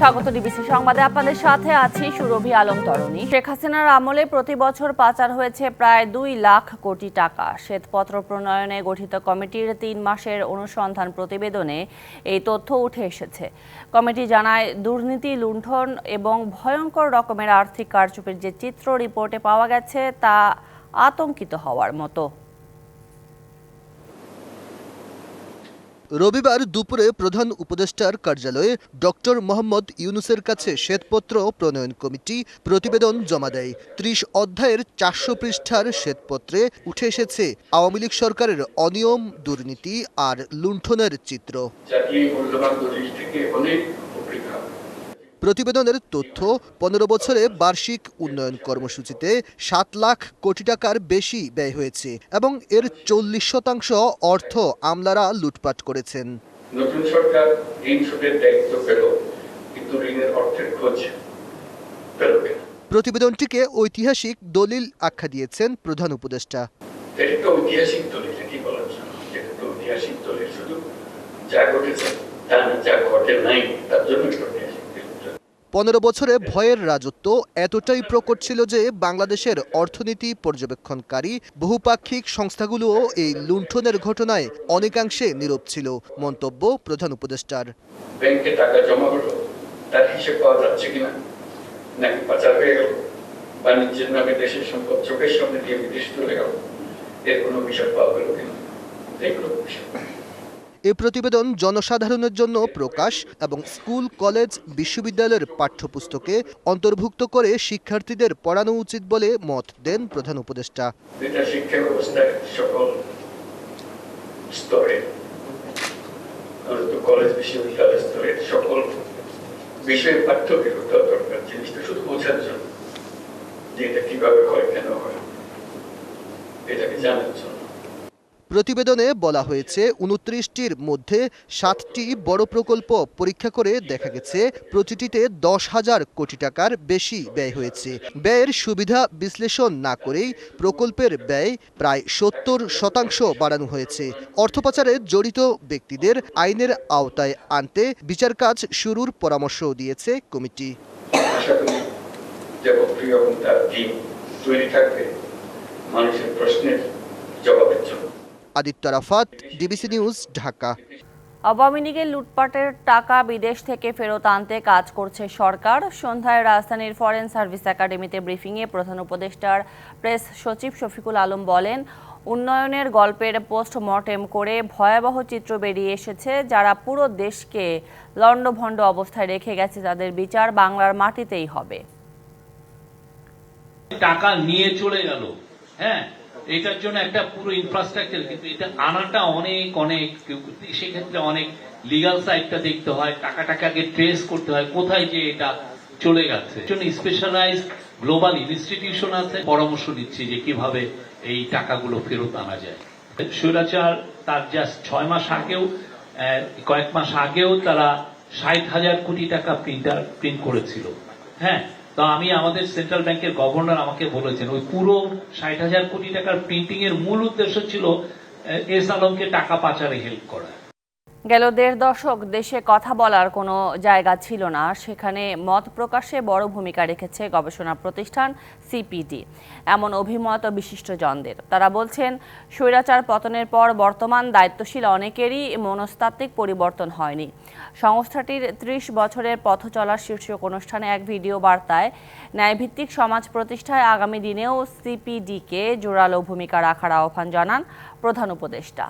স্বাগত ডিবিসি সংবাদে আপনাদের সাথে আছি সুরভি আলম তরণী। শেখ হাসিনার আমলে প্রতি বছর পাচার হয়েছে প্রায় দুই লাখ কোটি টাকা। শ্বেতপত্র প্রণয়নে গঠিত কমিটির তিন মাসের অনুসন্ধান প্রতিবেদনে এই তথ্য উঠে এসেছে। কমিটি জানায়, দুর্নীতি, লুণ্ঠন এবং ভয়ঙ্কর রকমের আর্থিক কারচুপির যে চিত্র রিপোর্টে পাওয়া গেছে তা আতঙ্কিত হওয়ার মতো। রবিবার দুপুরে প্রধান উপদেষ্টার কার্যালয়ে ডক্টর মোহাম্মদ ইউনুসের কাছে শ্বেতপত্র প্রণয়ন কমিটি প্রতিবেদন জমা দেয়। ত্রিশ অধ্যায়ের চারশো পৃষ্ঠার শ্বেতপত্রে উঠে এসেছে আওয়ামী লীগ সরকারের অনিয়ম, দুর্নীতি আর লুণ্ঠনের চিত্র জাতীয় মূল্যবান দলিল থেকে অনেক উপকৃত হবে। প্রতিবেদনের তথ্য পনেরো বছরে বার্ষিক উন্নয়ন কর্মসূচিতে সাত লাখ কোটি টাকার বেশি ব্যয় হয়েছে এবং এর চল্লিশ শতাংশ অর্থ আমলারা লুটপাট করেছেন। নতুন সরকার ঋণ দায়িত্ব পেল কিন্তু ঋণের অর্থের খোঁজ পেল প্রতিবেদনটিকে ঐতিহাসিক দলিল আখ্যা দিয়েছেন প্রধান উপদেষ্টা। এটা ঐতিহাসিক দলিল কি এটা তো ঐতিহাসিক দলিল শুধু যা ঘটেছে তা যা ঘটে নাই তার জন্য দলিল। পনেরো বছরে ভয়ের রাজত্ব এতটাই প্রকট ছিল যে বাংলাদেশের অর্থনীতি পর্যবেক্ষণকারী, বহুপাক্ষিক সংস্থাগুলোও এই লুণ্ঠনের ঘটনায় অনেকাংশে নীরব ছিল, মন্তব্য প্রধান উপদেষ্টার। ব্যাংকে টাকা জমা হলো, তার হিসেব পাওয়া যাচ্ছে কিনা? নাকি পাচার হয়ে গেল? বাণিজ্যের নামে দেশের সম্পদ চোখের সামনে দিয়ে বিদেশ চলে গেল? এর কোনো হিসাব পাওয়া গেল কিনা? এগুলো এ প্রতিবেদন জনসাধারণের জন্য প্রকাশ এবং স্কুল, কলেজ, বিশ্ববিদ্যালয়ের পাঠ্যপুস্তকে অন্তর্ভুক্ত করে শিক্ষার্থীদের পড়ানো উচিত বলে মত দেন প্রধান উপদেষ্টা। জানার জন্য। প্রতিবেদনে বলা হয়েছে, উনত্রিশটির মধ্যে সাতটি বড় প্রকল্প পরীক্ষা করে দেখা গেছে, প্রতিটিতে দশ হাজার কোটি টাকার বেশি ব্যয় হয়েছে। ব্যয়ের সুবিধা বিশ্লেষণ না করেই প্রকল্পের ব্যয় প্রায় সত্তর শতাংশ বাড়ানো হয়েছে। অর্থ পাচারে জড়িত ব্যক্তিদের আইনের আওতায় আনতে বিচার কাজ শুরুর পরামর্শও দিয়েছে কমিটি। তৈরি থাকবে মানুষের প্রশ্নের জবাবের জন্য। Aditya Rafat DBC news Dhaka. Awami লীগের লুটপাটের টাকা বিদেশ থেকে ফেরত আনতে কাজ করছে সরকার। সন্ধ্যায় রাজধানীর ফরেন সার্ভিস একাডেমিতে ব্রিফিংয়ে প্রধান উপদেষ্টার প্রেস সচিব শফিকুল আলম বলেন উন্নয়নের গল্পের পোস্টমর্টেম করে ভয়াবহ চিত্র বেরিয়ে এসেছে যারা পুরো দেশকে লণ্ডভণ্ড অবস্থায় রেখে গেছে তাদের বিচার বাংলার মাটিতেই হবে। টাকা নিয়ে চলে গেল হ্যাঁ? এটার জন্য একটা পুরো ইনফ্রাস্ট্রাকচার কিন্তু এটা আনাটা অনেক অনেক সেক্ষেত্রে অনেক লিগাল সাইডটা দেখতে হয় টাকা টাকাকে ট্রেস করতে হয়, কোথায় যে এটা চলে গেছে। জন্য স্পেশালাইজ গ্লোবাল ইনস্টিটিউশন আছে, পরামর্শ দিচ্ছে যে কীভাবে এই টাকাগুলো ফেরত আনা যায়। স্বৈরাচার তার জাস্ট ছয় মাস আগেও কয়েক মাস আগেও তারা ষাট হাজার কোটি টাকা প্রিন্টার প্রিন্ট করেছিল। হ্যাঁ তো আমি আমাদের সেন্ট্রাল ব্যাংকের গভর্নর আমাকে বলেছেন, ওই পুরো ষাট হাজার কোটি টাকার প্রিন্টিং এর মূল উদ্দেশ্য ছিল এস আলমকে টাকা পাচারে হেল্প করা। গেল দেড় দশক, দেশে কথা বলার কোনো জায়গা ছিল না। সেখানে মত প্রকাশে বড় ভূমিকা রেখেছে গবেষণা প্রতিষ্ঠান সিপিডি এমন অভিমত বিশিষ্টজনদের। তারা বলছেন, স্বৈরাচার পতনের পর বর্তমান দায়িত্বশীল অনেকেরই মনস্তাত্ত্বিক পরিবর্তন হয়নি। সংস্থাটির ত্রিশ বছরের পথ চলার শীর্ষক অনুষ্ঠানে এক ভিডিও বার্তায় ন্যায়ভিত্তিক সমাজ প্রতিষ্ঠায় আগামী দিনেও সিপিডিকে জোরালো ভূমিকা রাখার আহ্বান জানান প্রধান উপদেষ্টা।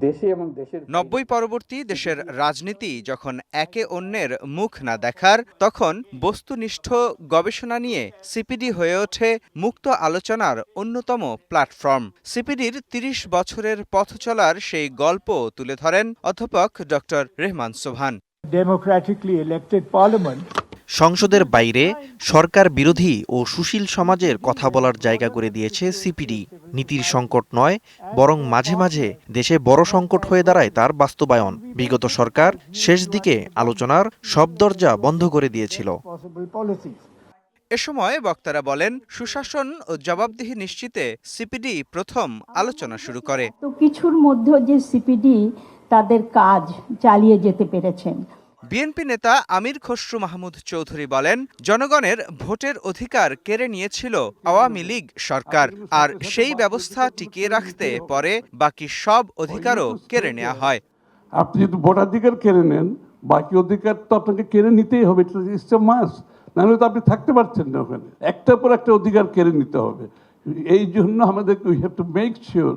দেশে এবং দেশের নব্বই পরবর্তী দেশের রাজনীতি যখন একে অন্যের মুখ না দেখার তখন বস্তুনিষ্ঠ গবেষণা নিয়ে সিপিডি হয়ে ওঠে মুক্ত আলোচনার অন্যতম প্ল্যাটফর্ম। সিপিডির তিরিশ বছরের পথ চলার সেই গল্প তুলে ধরেন অধ্যাপক ডক্টর রেহমান সোভান democratically elected parliament সংসদের বাইরে সরকার বিরোধী ও সুশীল সমাজের কথা বলার জায়গা করে দিয়েছে সিপিডি। নীতির সংকট নয় বরং মাঝে মাঝে দেশে বড় সংকট হয়ে দাঁড়ায় তার বাস্তবায়ন। বিগত সরকার শেষ দিকে আলোচনার সব দরজা বন্ধ করে দিয়েছিল। এ সময় বক্তারা বলেন সুশাসন ও জবাবদিহি নিশ্চিতে সিপিডি প্রথম আলোচনা শুরু করে। তো কিছুর মধ্যে যে সিপিডি তাদের কাজ চালিয়ে যেতে পেরেছেন বিএনপি নেতা আমির খসরু মাহমুদ চৌধুরী বলেন, জনগণের ভোটের অধিকার কেড়ে নিয়েছিল আওয়ামী লীগ সরকার, আর সেই ব্যবস্থা টিকিয়ে রাখতে পরে বাকি সব অধিকারও কেড়ে নেওয়া হয়। আপনি যদি ভোটাধিকার কেড়ে নেন, বাকি অধিকার তো আপনাকে কেড়ে নিতেই হবে মাস নাহলে তো আপনি থাকতে পারছেন না ওখানে। একটার পর একটা অধিকার কেড়ে নিতে হবে। এই জন্য আমাদেরকে we have to make sure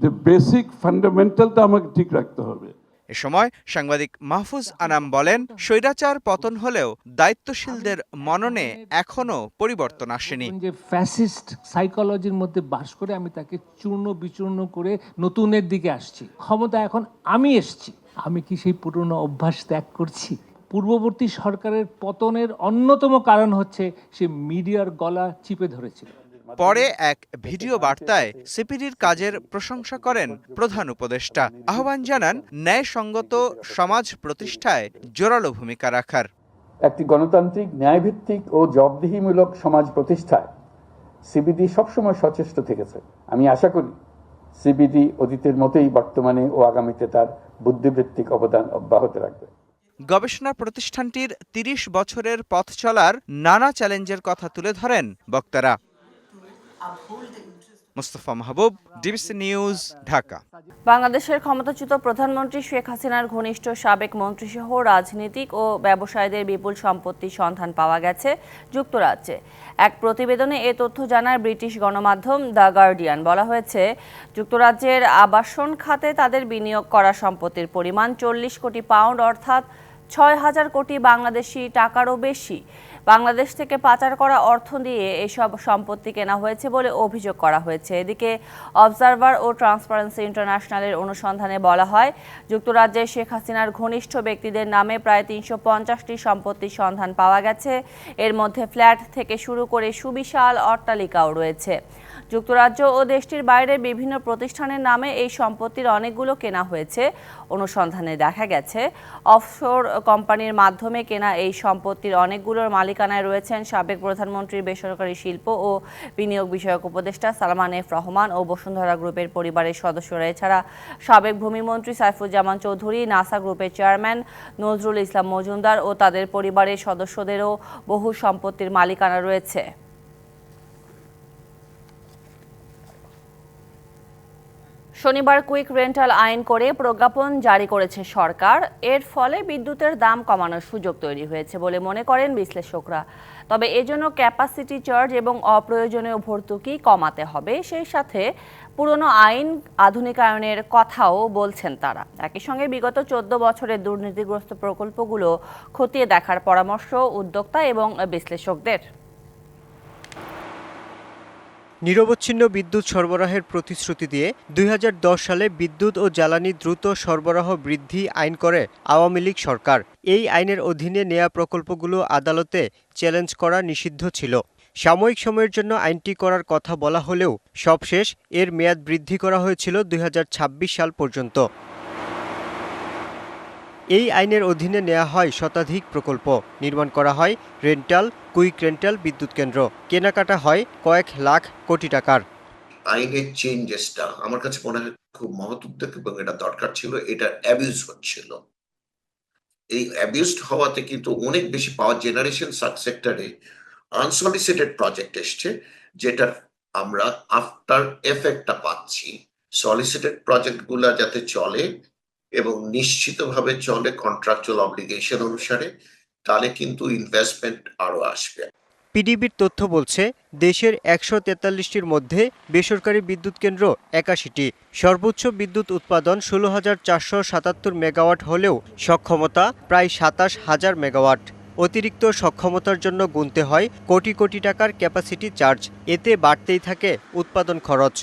যে বেসিক ফান্ডামেন্টালটা আমাকে ঠিক রাখতে হবে। এ সময় সাংবাদিক মাহফুজ আনাম বলেন, স্বৈরাচার পতন হলেও দায়িত্বশীলদের মননে এখনও পরিবর্তন আসেনি। যে ফ্যাসিস্ট সাইকোলজির মধ্যে বাস করে আমি তাকে চূর্ণ বিচূর্ণ করে নতুনের দিকে আসছি। ক্ষমতা এখন আমি এসছি। আমি কি সেই পুরনো অভ্যাস ত্যাগ করছি? পূর্ববর্তী সরকারের পতনের অন্যতম কারণ হচ্ছে সে মিডিয়ার গলা চিপে ধরেছিল। পরে এক ভিডিও বার্তায় সিপিডির কাজের প্রশংসা করেন প্রধান উপদেষ্টা। আহ্বান জানান ন্যায়সঙ্গত সমাজ প্রতিষ্ঠায় জোরালো ভূমিকা রাখার। একটি গণতান্ত্রিক ন্যায়ভিত্তিক ও জবদিহিমূলক সমাজ প্রতিষ্ঠায় সিবিডি সবসময় সচেষ্ট থেকেছে। আমি আশা করি সিবিডি অতীতের মতোই বর্তমানে ও আগামীতে তার বুদ্ধিবৃত্তিক অবদান অব্যাহত রাখবে। গবেষণা প্রতিষ্ঠানটির ৩০ বছরের পথ চলার নানা চ্যালেঞ্জের কথা তুলে ধরেন বক্তারা। Mostafa Mahbub, DBC news, Dhaka. বাংলাদেশের ক্ষমতাচ্যুত প্রধানমন্ত্রী শেখ হাসিনার ঘনিষ্ঠ সাবেক মন্ত্রীসহ রাজনীতিক ও ব্যবসায়ীদের বিপুল সম্পত্তির সন্ধান পাওয়া গেছে যুক্তরাজ্যে। এক প্রতিবেদনে এ তথ্য জানায় ব্রিটিশ গণমাধ্যম দ্য গার্ডিয়ান। বলা হয়েছে, যুক্তরাজ্যের আবাসন খাতে তাদের বিনিয়োগ করা সম্পত্তির পরিমাণ চল্লিশ কোটি পাউন্ড অর্থাৎ ছয় হাজার কোটি বাংলাদেশি টাকারও বেশি। বাংলাদেশ থেকে পাচার করা অর্থ দিয়ে এসব সম্পত্তি কেনা হয়েছে বলে অভিযোগ করা হয়েছে। এদিকে অবজারভার ও ট্রান্সপারেন্সি ইন্টারন্যাশনালের অনুসন্ধানে বলা হয়, যুক্তরাজ্যে শেখ হাসিনার ঘনিষ্ঠ ব্যক্তিদের নামে প্রায় তিনশো পঞ্চাশটি সম্পত্তির সন্ধান পাওয়া গেছে। এর মধ্যে ফ্ল্যাট থেকে শুরু করে সুবিশাল অট্টালিকাও রয়েছে। যুক্তরাজ্য ও দেশটির বাইরে বিভিন্ন প্রতিষ্ঠানের নামে এই সম্পত্তির অনেকগুলো কেনা হয়েছে। অনুসন্ধানে দেখা গেছে, অফশোর কোম্পানির মাধ্যমে কেনা এই সম্পত্তির অনেকগুলোর মালিকানায় রয়েছেন সাবেক প্রধানমন্ত্রীর বেসরকারি শিল্প ও বিনিয়োগ বিষয়ক উপদেষ্টা সালমান এফ রহমান ও বসুন্ধরা গ্রুপের পরিবারের সদস্যরা। এছাড়া সাবেক ভূমিমন্ত্রী সাইফুজ্জামান চৌধুরী, নাসা গ্রুপের চেয়ারম্যান নজরুল ইসলাম মজুমদার ও তাদের পরিবারের সদস্যদেরও বহু সম্পত্তির মালিকানা রয়েছে। শনিবার কুইক রেন্টাল আইন করে প্রজ্ঞাপন জারি করেছে সরকার। এর ফলে বিদ্যুতের দাম কমানোর সুযোগ তৈরি হয়েছে বলে মনে করেন বিশ্লেষকরা। তবে এজন্য ক্যাপাসিটি চার্জ এবং অপ্রয়োজনীয় ভর্তুকি কমাতে হবে। সেই সাথে পুরনো আইন আধুনিকায়নের কথাও বলছেন তারা। একই সঙ্গে বিগত চোদ্দ বছরের দুর্নীতিগ্রস্ত প্রকল্পগুলো খতিয়ে দেখার পরামর্শ উদ্যোক্তা এবং বিশ্লেষকদের। নিরবচ্ছিন্ন বিদ্যুৎ সরবরাহের প্রতিশ্রুতি দিয়ে দুই হাজার দশ সালে বিদ্যুৎ ও জ্বালানি দ্রুত সরবরাহ বৃদ্ধি আইন করে আওয়ামী লীগ সরকার। এই আইনের অধীনে নেয়া প্রকল্পগুলো আদালতে চ্যালেঞ্জ করা নিষিদ্ধ ছিল। সাময়িক সময়ের জন্য আইনটি করার কথা বলা হলেও সবশেষ এর মেয়াদ বৃদ্ধি করা হয়েছিল দুই হাজার ছাব্বিশ সাল পর্যন্ত। এই আইনের অধীনে নেওয়া হয় শতাধিক প্রকল্প। নির্মাণ করা হয় রেন্টাল, কুইক রেন্টাল বিদ্যুৎ কেন্দ্র। কেনাকাটা হয় কয়েক লাখ কোটি টাকার। আইনের চেঞ্জেসটা আমার কাছে মনে হয় খুব মহৎ এবং এটা দরকার ছিল, এটা অ্যাবিউজ হচ্ছিল। এই অ্যাবিউজড হওয়াতে কিন্তু অনেক বেশি পাওয়ার জেনারেশন সাব সেক্টরে আনসলিসিটেড প্রজেক্ট এসছে যেটার আমরা আফটার এফেক্টটা পাচ্ছি। সলিসিটেড প্রজেক্টগুলা যাতে চলে এবং নিশ্চিতভাবে চলে কন্ট্রাকচুয়াল অব্লিগেশন অনুসারে তাহলে কিন্তু ইনভেস্টমেন্ট আরও আসবে। পিডিবির তথ্য বলছে দেশের একশো তেতাল্লিশটির মধ্যে বেসরকারি বিদ্যুৎ কেন্দ্র একাশিটি। সর্বোচ্চ বিদ্যুৎ উৎপাদন ষোলো হাজার চারশো সাতাত্তর মেগাওয়াট হলেও সক্ষমতা প্রায় সাতাশ হাজার মেগাওয়াট। অতিরিক্ত সক্ষমতার জন্য গুনতে হয় কোটি কোটি টাকার ক্যাপাসিটি চার্জ এতে বাড়তেই থাকে উৎপাদন খরচ।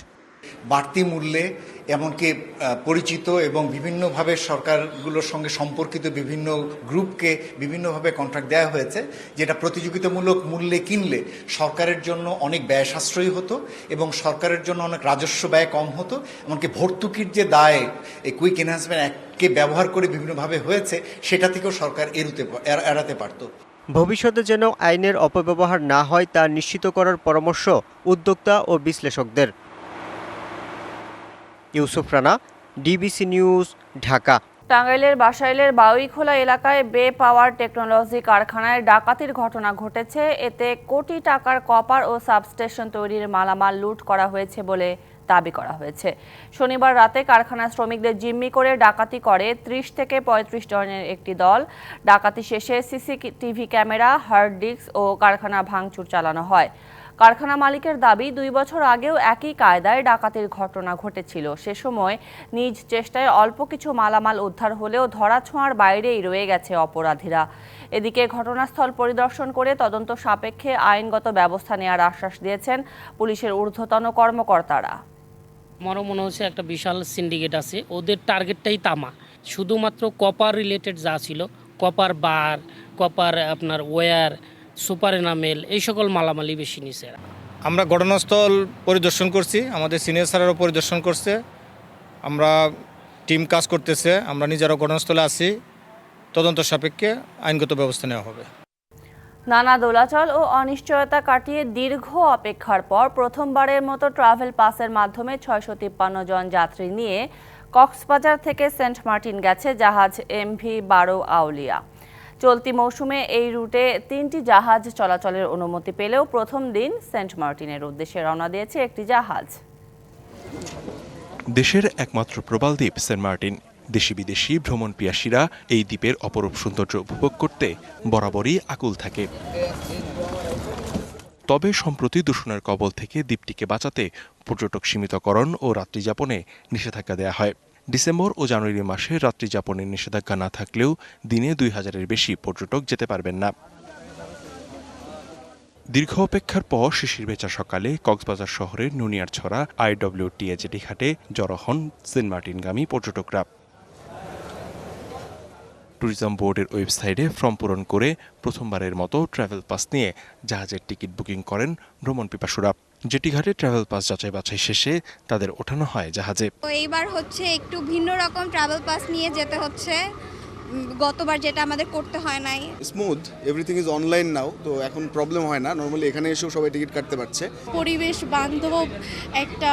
বাড়তি মূল্যে এমনকি পরিচিত এবং বিভিন্নভাবে সরকারগুলোর সঙ্গে সম্পর্কিত বিভিন্ন গ্রুপকে বিভিন্নভাবে কন্ট্রাক্ট দেওয়া হয়েছে, যেটা প্রতিযোগিতামূলক মূল্যে কিনলে সরকারের জন্য অনেক ব্যয় সাশ্রয়ী হতো এবং সরকারের জন্য অনেক রাজস্ব ব্যয় কম হতো। এমনকি ভর্তুকির যে দায়, এই কুইক এনহান্সমেন্ট অ্যাক্টকে ব্যবহার করে বিভিন্নভাবে হয়েছে, সেটা থেকেও সরকার এড়ুতে এড়- এড়াতে পারতো। ভবিষ্যতে যেন আইনের অপব্যবহার না হয় তা নিশ্চিত করার পরামর্শ উদ্যোক্তা ও বিশ্লেষকদের। Yusuf Rana, DBC news, Dhaka. টাঙ্গাইলের বাসাইলের বাউইখোলা এলাকায় বে পাওয়ার টেকনোলজি কারখানায় ডাকাতির ঘটনা ঘটেছে। এতে কোটি টাকার কপার ও সাবস্টেশন তৈরির মালামাল লুট করা হয়েছে বলে দাবি করা হয়েছে। শনিবার রাতে কারখানার শ্রমিকদের জিম্মি করে ডাকাতি করে ত্রিশ থেকে পঁয়ত্রিশ জনের একটি দল। ডাকাতি শেষে সিসিটিভি ক্যামেরা, হার্ড ডিস্ক ও কারখানা ভাঙচুর চালানো হয়। কারখানা মালিকের দাবি, দুই বছর আগেও একই কায়দায় ডাকাতির ঘটনা ঘটেছিল। সে সময় নিজ চেষ্টায় অল্প কিছু মালামাল উদ্ধার হলেও ধরাছোঁয়ার বাইরেই রয়ে গেছে অপরাধীরা। এদিকে ঘটনাস্থল পরিদর্শন করে তদন্ত সাপেক্ষে আইনগত ব্যবস্থা নেওয়ার আশ্বাস দিয়েছেন পুলিশের ঊর্ধ্বতন কর্মকর্তারা। আমারও মনে হচ্ছে একটা বিশাল সিন্ডিকেট আছে। ওদের টার্গেটটাই তামা। শুধুমাত্র কপার রিলেটেড যা ছিল, কপার বার, কপার আপনার ওয়্যার সুপার এনামেল এই সকল মালামালি বেশি নিছে আমরা ঘটনাস্থল পরিদর্শন করছি আমাদের সিনিয়র স্যারেরও পরিদর্শন করছে আমরা টিম কাজ করতেছে আমরা নিজেরাও ঘটনাস্থলে আছি তদন্ত সাপেক্ষে আইনগত ব্যবস্থা নেওয়া হবে। নানা দোলাচল ও অনিশ্চয়তা কাটিয়ে দীর্ঘ অপেক্ষার পর প্রথমবারের মতো ট্রাভেল পাসের মাধ্যমে ছয়শো তিপ্পান্ন জন যাত্রী নিয়ে কক্সবাজার থেকে সেন্ট মার্টিন গেছে জাহাজ এমভি বারো আউলিয়া। চলতি মৌসুমে এই রুটে তিনটি জাহাজ চলাচলের অনুমতি পেলেও প্রথম দিন সেন্ট মার্টিনের উদ্দেশ্যে রওনা দিয়েছে একটি জাহাজ। দেশের একমাত্র প্রবাল দ্বীপ সেন্ট মার্টিন। দেশি বিদেশি ভ্রমণ পিয়াসীরা এই দ্বীপের অপরূপ সৌন্দর্য উপভোগ করতে বরাবরই আকুল থাকে। তবে সম্প্রতি দূষণের কবল থেকে দ্বীপটিকে বাঁচাতে পর্যটক সীমিতকরণ ও রাত্রিযাপনে নিষেধাজ্ঞা দেওয়া হয়। ডিসেম্বর ও জানুয়ারি মাসে রাত্রিযাপনের নিষেধাজ্ঞা না থাকলেও দিনে দুই হাজারের বেশি পর্যটক যেতে পারবেন না। দীর্ঘ অপেক্ষার পর শিশির বেচা সকালে কক্সবাজার শহরের নুনিয়ারছড়া আইডব্লিউটিএ জেটি ঘাটে জড়ো হন সেন্ট মার্টিনগামী পর্যটকরা। ট্যুরিজম বোর্ডের ওয়েবসাইটে ফর্ম পূরণ করে প্রথমবারের মতো ট্রাভেল পাস নিয়ে জাহাজের টিকিট বুকিং করেন ভ্রমণ পিপাসুরা। জেটি ঘাটে ট্রাভেল পাস যাচাই বাছাই শেষে তাদের ওঠানো হয় জাহাজে। তো এইবার হচ্ছে একটু ভিন্ন রকম ট্রাভেল পাস নিয়ে যেতে হচ্ছে। গতবার যেটা আমাদের করতে হয় নাই। Smooth everything is online now তো এখন প্রবলেম হয় না। নর্মালি এখানে এসেও সবাই টিকিট কাটতে পারছে। পরিবেশ বান্ধব একটা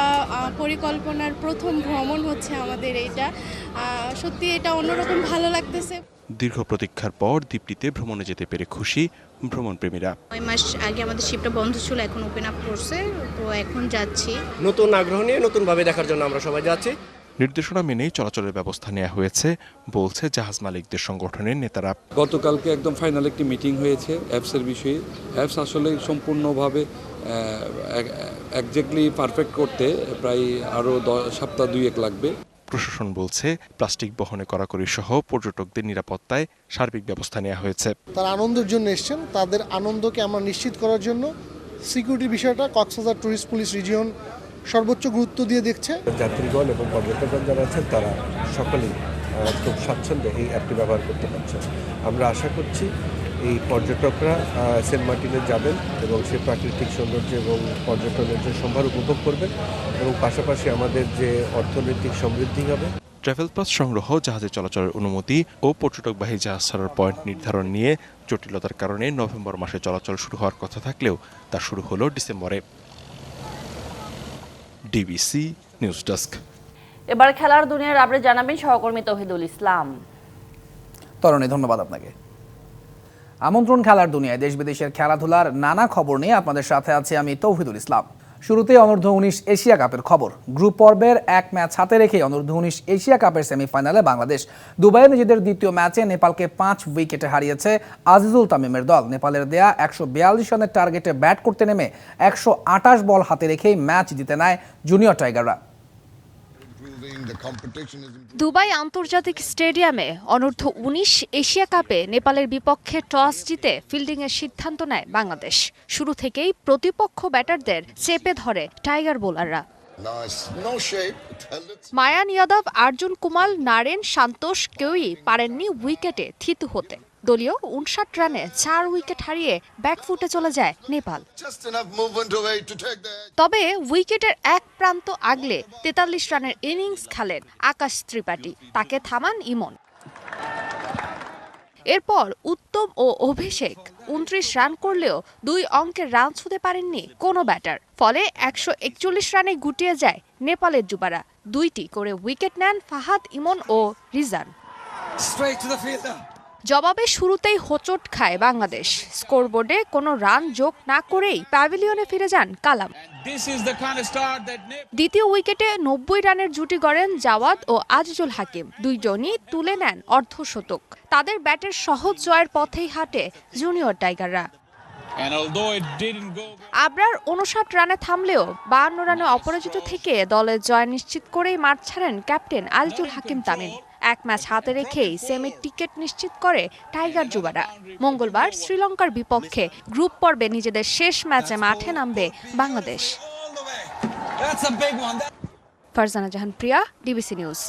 পরিকল্পনার প্রথম ভ্রমণ হচ্ছে আমাদের এইটা। সত্যি এটা অন্যরকম ভালো লাগতেছে। দীর্ঘ প্রতীক্ষার পর দ্বীপটিতে ভ্রমণে যেতে পেরে খুশি ভ্রমণপ্রেমীরা। নয় মাস আগে আমাদের শিপটা বন্ধ ছিল এখন ওপেন আপ করছে তো এখন যাচ্ছি। নতুন আগ্রহ নিয়ে নতুনভাবে দেখার জন্য আমরা সবাই যাচ্ছি। নির্দেশনা মেনেই চলাচলের ব্যবস্থা নেওয়া হয়েছে বলছে জাহাজ মালিকদের সংগঠনের নেতারা। গতকালকে একদম ফাইনাল একটি মিটিং হয়েছে অ্যাপসের বিষয়ে। অ্যাপস আসলে সম্পূর্ণভাবে একজ্যাক্টলি পারফেক্ট করতে প্রায় আরও সপ্তাহ দুই এক লাগবে। প্রশাসন বলছে প্লাস্টিক বহনে কড়াকড়ি সহ পর্যটকদের নিরাপত্তায় সার্বিক ব্যবস্থা নেওয়া হয়েছে। তারা আনন্দের জন্য এসছেন। তাদের আনন্দকে আমরা নিশ্চিত করার জন্য সিকিউরিটি বিষয়টা কক্সবাজার ট্যুরিস্ট পুলিশ রিজিয়ন সর্বোচ্চ গুরুত্ব দিয়ে দেখছে। যাত্রীগণ এবং পর্যটকগণ যারা আছেন তারা সকলেই খুব স্বাচ্ছন্দ্যে এই অ্যাপটি ব্যবহার করতে পারছেন। আমরা আশা করছি এই পর্যটকরা সেন্ট মার্টিনে যাবেন এবং সে প্রাকৃতিক সৌন্দর্য এবং পর্যটনের যে সম্ভার উপভোগ করবেন এবং পাশাপাশি আমাদের যে অর্থনৈতিক সমৃদ্ধি হবে। ট্রাভেল পাস সংগ্রহ জাহাজে চলাচলের অনুমতি ও পর্যটকবাহী জাহাজ ছাড়ার পয়েন্ট নির্ধারণ নিয়ে জটিলতার কারণে নভেম্বর মাসে চলাচল শুরু হওয়ার কথা থাকলেও তা শুরু হলো ডিসেম্বরে। DBC news desk. এবার খেলার দুনিয়ার আপডেট জানাবেন সহকর্মী তহিদুল ইসলাম। তরণী ধন্যবাদ আপনাকে। আমন্ত্রণ খেলার দুনিয়ায় দেশ বিদেশের খেলাধুলার নানা খবর নিয়ে আপনাদের সাথে আছে আমি তৌহিদুল ইসলাম। শুরুতে অনূর্ধ্ব উনিশ এশিয়া কাপের খবর। গ্রুপ পর্বের এক ম্যাচ হাতে রেখে অনূর্ধ্ব উনিশ এশিয়া কাপের সেমিফাইনালে বাংলাদেশ দুবাইয়ে নিজেদের দ্বিতীয় ম্যাচে নেপালকে পাঁচ উইকেটে হারিয়েছে আজিজুল তামিমের দল। নেপালের দেয়া একশো বিয়াল্লিশ রানের টার্গেটে ব্যাট করতে নেমে একশো আটাশ বল হাতে রেখেই ম্যাচ জিতে নেয় জুনিয়র টাইগাররা। দুবাই আন্তর্জাতিক স্টেডিয়ামে অনূর্ধ্ব উনিশ এশিয়া কাপে নেপালের বিপক্ষে টস জিতে ফিল্ডিংয়ের সিদ্ধান্ত নেয় বাংলাদেশ। শুরু থেকেই প্রতিপক্ষ ব্যাটারদের চেপে ধরে টাইগার বোলাররা। মায়ান ইয়াদব আর্জুন কুমার নারেন সান্তোষ কেউই পারেননি উইকেটে থিতু হতে। দলীয় উনষাট রানে চার উইকেট হারিয়ে ব্যাকফুটে চলে যায় নেপাল। তবে উইকেটের এক প্রান্ত আগলে তেতাল্লিশ রানের ইনিংস খেলেন আকাশ ত্রিপাঠী। তাকে থামান ইমন। এরপর উত্তম ও অভিষেক উনত্রিশ রান করলেও দুই অঙ্কের রান ছুঁতে পারেননি কোনো ব্যাটার। ফলে একশো একচল্লিশ রানে গুটিয়ে যায় নেপালের যুবারা। দুইটি করে উইকেট নেন ফাহাদ ইমন ও রিজান। জবাবে শুরুতেই হোঁচট খায় বাংলাদেশ। স্কোরবোর্ডে কোনো রান যোগ না করেই প্যাভিলিয়নে ফিরে যান কালাম। দ্বিতীয় উইকেটে নব্বই রানের জুটি গড়েন জাওয়াদ ও আজিজুল হাকিম। দুইজনই তুলে নেন অর্ধশতক। তাদের ব্যাটের সহজ জয়ের পথেই হাঁটে জুনিয়র টাইগাররা। আবরার উনষাট রানে থামলেও বাহান্ন রানে অপরাজিত থেকে দলের জয় নিশ্চিত করেই মাঠ ছাড়েন ক্যাপ্টেন আজিজুল হাকিম তামিম। এক ম্যাচ হাতে রেখেই সেমির টিকিট নিশ্চিত করে টাইগার যুবারা। মঙ্গলবার শ্রীলঙ্কার বিপক্ষে গ্রুপ পর্বে নিজেদের শেষ ম্যাচে মাঠে নামবে Bangladesh. Farzana Jahan Priya DBC news.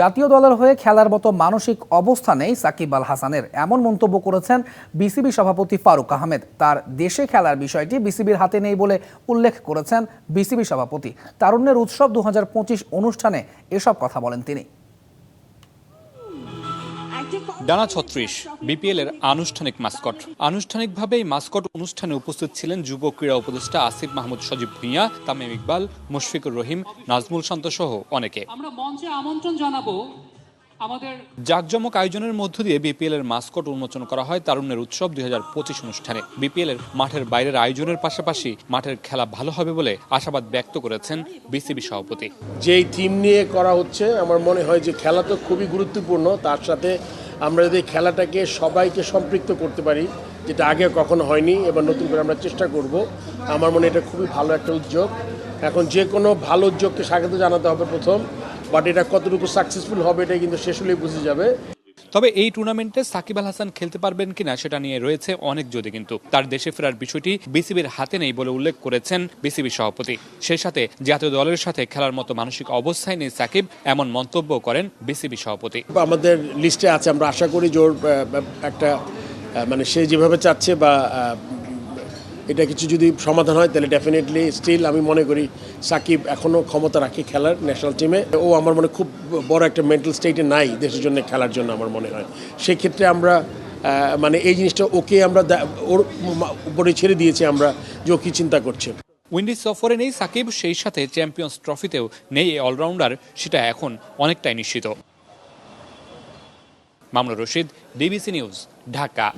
জাতীয় দলের হয়ে খেলার মতো মানসিক অবস্থা নেই সাকিব আল হাসানের এমন মন্তব্য করেছেন বিসিবি সভাপতি ফারুক আহমেদ। তার দেশে খেলার বিষয়টি বিসিবির হাতে নেই বলে উল্লেখ করেছেন বিসিবি সভাপতি। তারুণ্যের উৎসব দু হাজার পঁচিশ অনুষ্ঠানে এসব কথা বলেন তিনি। ডানা ছত্রিশ বিপিএল এর আনুষ্ঠানিক মাস্কট। আনুষ্ঠানিকভাবে এই মাস্কট অনুষ্ঠানে উপস্থিত ছিলেন যুব ক্রীড়া উপদেষ্টা আসিফ মাহমুদ সজীব ভুঁইয়া তামিম ইকবাল মুশফিকুর রহিম নাজমুল শান্ত সহ অনেকে। আমরা মঞ্চে আমন্ত্রণ জানাব আমাদের জাকজমক আয়োজনের মধ্য দিয়ে বিপিএল এর মাস্কট উন্মোচন করা হয় তারুণ্যের উৎসব দুই হাজার পঁচিশ অনুষ্ঠানে। বিপিএল এর মাঠের বাইরের আয়োজনের পাশাপাশি মাঠের খেলা ভালো হবে বলে আশাবাদ ব্যক্ত করেছেন বিসিবি সভাপতি। যেই টিম নিয়ে করা হচ্ছে আমার মনে হয় যে খেলা তো খুবই গুরুত্বপূর্ণ। তার সাথে আমরা যদি খেলাটাকে সবাইকে সম্পৃক্ত করতে পারি, যেটা আগে কখনো হয়নি, এবার নতুন করে আমরা চেষ্টা করব, আমার মনে এটা খুবই ভালো একটা উদ্যোগ। এখন যে কোনো ভালো উদ্যোগকে স্বাগত জানাতে হবে প্রথম বাট এটা কতটুকু সাকসেসফুল হবে এটা কিন্তু শেষ হলেই বুঝে যাবে। তবে এই টুর্নামেন্টে সাকিব আল হাসান খেলতে পারবেন কিনা সেটা নিয়ে রয়েছে অনেক যদি কিন্তু। তার দেশে ফেরার বিষয়টি বিসিবির হাতে নেই বলে উল্লেখ করেছেন বিসিবি সভাপতি। সেই সাথে জাতীয় দলের সাথে খেলার মতো মানসিক অবস্থায় নেই সাকিব, এমন মন্তব্য করেন বিসিবি সভাপতি। আমাদের লিস্টে আছে, আমরা আশা করি জোর একটা মানে সে যেভাবে চাচ্ছে বা এটা কিছু যদি সমাধান হয়, তাহলে ডেফিনেটলি স্টিল আমি মনে করি সাকিব এখনও ক্ষমতা রাখে খেলার ন্যাশনাল টিমে ও আমার মনে খুব বড় একটা মেন্টাল স্টেটে নাই দেশের জন্য খেলার জন্য আমার মনে হয়। সেক্ষেত্রে আমরা মানে এই জিনিসটা ওকে আমরা ওর উপরে ছেড়ে দিয়েছি আমরা যে ও কী চিন্তা করছে। উইন্ডিজ সফরে নেই সাকিব, সেই সাথে চ্যাম্পিয়ন্স ট্রফিতেও নেই এই অলরাউন্ডার সেটা এখন অনেকটাই নিশ্চিত। মামলা রশিদ ডিবিসি নিউজ ঢাকা।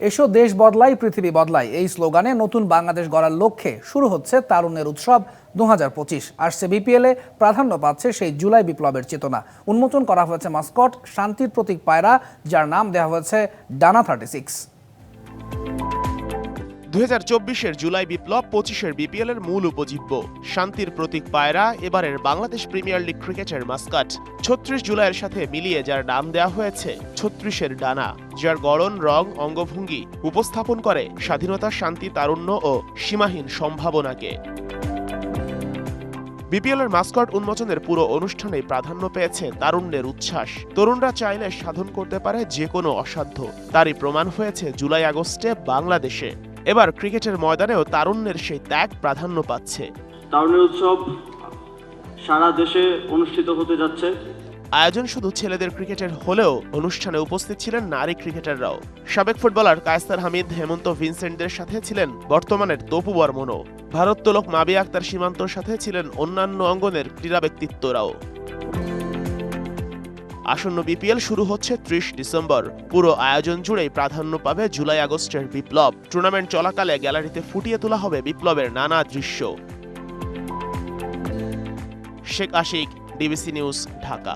এসো দেশ বদলাই, পৃথিবী বদলাই। এই স্লোগানে নতুন বাংলাদেশ গড়ার লক্ষ্যে শুরু হচ্ছে তারুণ্যের উৎসব দু হাজার পঁচিশ। আসছে বিপিএলে প্রাধান্য পাচ্ছে সেই জুলাই বিপ্লবের চেতনা। উন্মোচন করা হয়েছে মাস্কট শান্তির প্রতীক পায়রা, যার নাম দেওয়া হয়েছে ডানা থার্টি সিক্স চব্বিশের জুলাই বিপ্লব পঁচিশের বিপিএল এর মূল উপজীব্য। শান্তির প্রতীক পায়রা, এবারের বাংলাদেশ প্রিমিয়ার লিগ ক্রিকেটের মাস্কাট। ছত্রিশ জুলাইয়ের সাথে মিলিয়ে যার নাম দেওয়া হয়েছে, ছত্রিশের ডানা, যার গড়ন, রং, অঙ্গভঙ্গি উপস্থাপন করে স্বাধীনতা, শান্তি, তারুণ্য ও সীমাহীন সম্ভাবনাকে। বিপিএল এর মাস্কট উন্মোচনের পুরো অনুষ্ঠানে প্রাধান্য পেয়েছে তারুণ্যের উচ্ছ্বাস। তরুণরা চাইলে সাধন করতে পারে যে কোনো অসাধ্য। তারই প্রমাণ হয়েছে জুলাই আগস্টে বাংলাদেশে। এবার ক্রিকেটের ময়দানেও তারুণ্যের সেই ত্যাগ প্রাধান্য পাচ্ছে। তারুণের উৎসব সারা দেশে অনুষ্ঠিত হতে যাচ্ছে। আয়োজন শুধু ছেলেদের ক্রিকেটের হলেও অনুষ্ঠানে উপস্থিত ছিলেন নারী ক্রিকেটাররাও। সাবেক ফুটবলার কায়স্তার হামিদ হেমন্ত ভিনসেন্টদের সাথে ছিলেন বর্তমানের তপু বর্মনও। ভারোত্তোলক মাবি আক্তার সীমান্তর সাথে ছিলেন অন্যান্য অঙ্গনের ক্রীড়া ব্যক্তিত্বরাও আসন্ন বিপিএল শুরু হচ্ছে ত্রিশ ডিসেম্বর। পুরো আয়োজন জুড়েই প্রাধান্য পাবে জুলাই আগস্টের বিপ্লব। টুর্নামেন্ট চলাকালে গ্যালারিতে ফুটিয়ে তোলা হবে বিপ্লবের নানা দৃশ্য। Sheikh Ashiq DBC news Dhaka.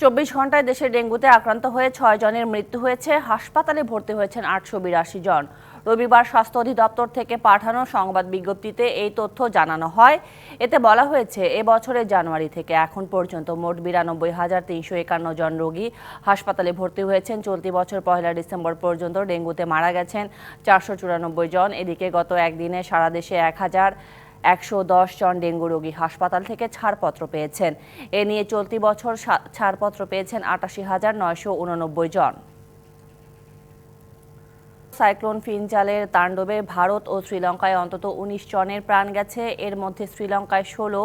চব্বিশ ঘন্টায় দেশে ডেঙ্গুতে আক্রান্ত হয়ে ছয় জনের মৃত্যু হয়েছে। হাসপাতালে ভর্তি হয়েছেন আটশো বিরাশি জন। রবিবার স্বাস্থ্য অধিদপ্তর থেকে পাঠানো সংবাদ বিজ্ঞপ্তিতে এই তথ্য জানানো হয়। এতে বলা হয়েছে, এ বছরের জানুয়ারি থেকে এখন পর্যন্ত মোট বিরানব্বই হাজার তিনশো একান্ন জন রোগী হাসপাতালে ভর্তি হয়েছেন। চলতি বছর পয়লা ডিসেম্বর পর্যন্ত ডেঙ্গুতে মারা গেছেন চারশো চুরানব্বই জন। এদিকে গত একদিনে সারা দেশে এক হাজার একশো দশ জন ডেঙ্গু রোগী হাসপাতাল থেকে ছাড়পত্র পেয়েছেন। এ নিয়ে চলতি বছর ছাড়পত্র পেয়েছেন আটাশি হাজার নয়শো উননব্বই জন। সাইক্লোন ফিনজালের তাণ্ডবে ভারত ও শ্রীলঙ্কায় অন্তত উনিশ জনের প্রাণ গেছে। এর মধ্যে শ্রীলঙ্কায় ষোলো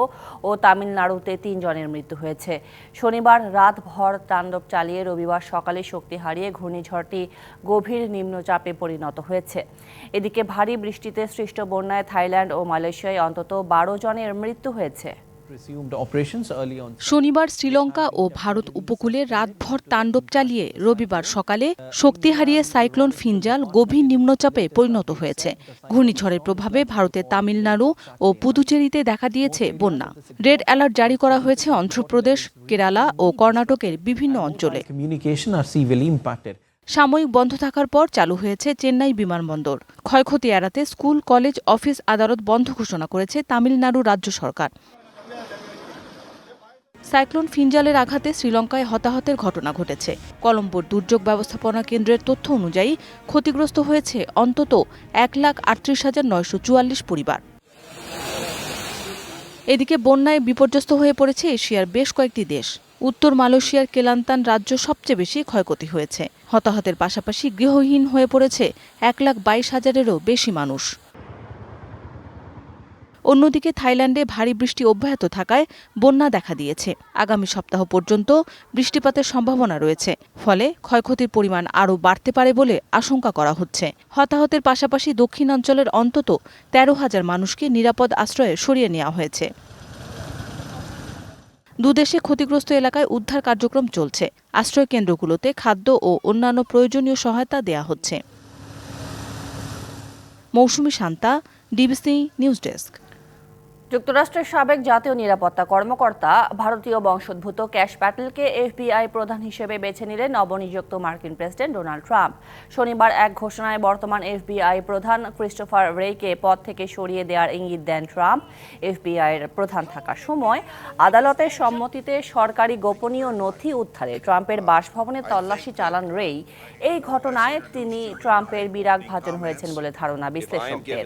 ও তামিলনাড়ুতে তিন জনের মৃত্যু হয়েছে। শনিবার রাতভর তাণ্ডব চালিয়ে রবিবার সকালে শক্তি হারিয়ে ঘূর্ণিঝড়টি গভীর নিম্নচাপে পরিণত হয়েছে। এদিকে ভারী বৃষ্টিতে সৃষ্ট বন্যায় থাইল্যান্ড ও মালয়েশিয়ায় অন্তত বারো জনের মৃত্যু হয়েছে। শনিবার শ্রীলঙ্কা ও ভারত উপকূলে রাতভর তাণ্ডব চালিয়ে রবিবার সকালে শক্তি হারিয়ে সাইক্লোন ফিনজাল গভীর নিম্নচাপে পরিণত হয়েছে। ঘূর্ণিঝড়ের প্রভাবে ভারতের তামিলনাড়ু ও পুদুচেরিতে দেখা দিয়েছে বন্যা। রেড অ্যালার্ট জারি করা হয়েছে অন্ধ্রপ্রদেশ কেরালা ও কর্ণাটকের বিভিন্ন অঞ্চলে। সাময়িক বন্ধ থাকার পর চালু হয়েছে চেন্নাই বিমানবন্দর। ক্ষয়ক্ষতি এড়াতে স্কুল কলেজ অফিস আদালত বন্ধ ঘোষণা করেছে তামিলনাড়ু রাজ্য সরকার। সাইক্লোন ফিনজালের আঘাতে শ্রীলঙ্কায় হতাহতের ঘটনা ঘটেছে। কলম্বোর দুর্যোগ ব্যবস্থাপনা কেন্দ্রের তথ্য অনুযায়ী ক্ষতিগ্রস্ত হয়েছে অন্তত এক লাখ আটত্রিশ হাজার নয়শো চুয়াল্লিশ পরিবার। এদিকে বন্যায় বিপর্যস্ত হয়ে পড়েছে এশিয়ার বেশ কয়েকটি দেশ। উত্তর মালয়েশিয়ার কেলান্তান রাজ্য সবচেয়ে বেশি ক্ষয়ক্ষতি হয়েছে। হতাহতের পাশাপাশি গৃহহীন হয়ে পড়েছে এক লাখ বাইশ হাজারেরও বেশি মানুষ। অন্যদিকে থাইল্যান্ডে ভারী বৃষ্টি অব্যাহত থাকায় বন্যা দেখা দিয়েছে। আগামী সপ্তাহ পর্যন্ত বৃষ্টিপাতের সম্ভাবনা রয়েছে। ফলে ক্ষয়ক্ষতির পরিমাণ আরও বাড়তে পারে বলে আশঙ্কা করা হচ্ছে। হতাহতের পাশাপাশি দক্ষিণাঞ্চলের অন্তত তেরো হাজার মানুষকে নিরাপদ আশ্রয়ে সরিয়ে নেওয়া হয়েছে। দুদেশে ক্ষতিগ্রস্ত এলাকায় উদ্ধার কার্যক্রম চলছে। আশ্রয় কেন্দ্রগুলোতে খাদ্য ও অন্যান্য প্রয়োজনীয় সহায়তা দেয়া হচ্ছে। Mousumi Shanta, DBC news desk. যুক্তরাষ্ট্রের সাবেক জাতীয় নিরাপত্তা কর্মকর্তা, ভারতীয় বংশোদ্ভূত ক্যাশ প্যাটেলকে এফবিআই প্রধান হিসেবে বেছে নিলেন নবনিযুক্ত মার্কিন প্রেসিডেন্ট ডোনাল্ড ট্রাম্প। শনিবার এক ঘোষণায় বর্তমান এফবিআই প্রধান ক্রিস্টোফার রেকে পদ থেকে সরিয়ে দেওয়ার ইঙ্গিত দেন ট্রাম্প। এফবিআইয়ের প্রধান থাকার সময় আদালতের সম্মতিতে সরকারি গোপনীয় নথি উদ্ধারে ট্রাম্পের বাসভবনে তল্লাশি চালান রেই। এই ঘটনায় তিনি ট্রাম্পের বিরাগ ভাজন হয়েছেন বলে ধারণা বিশ্লেষকদের।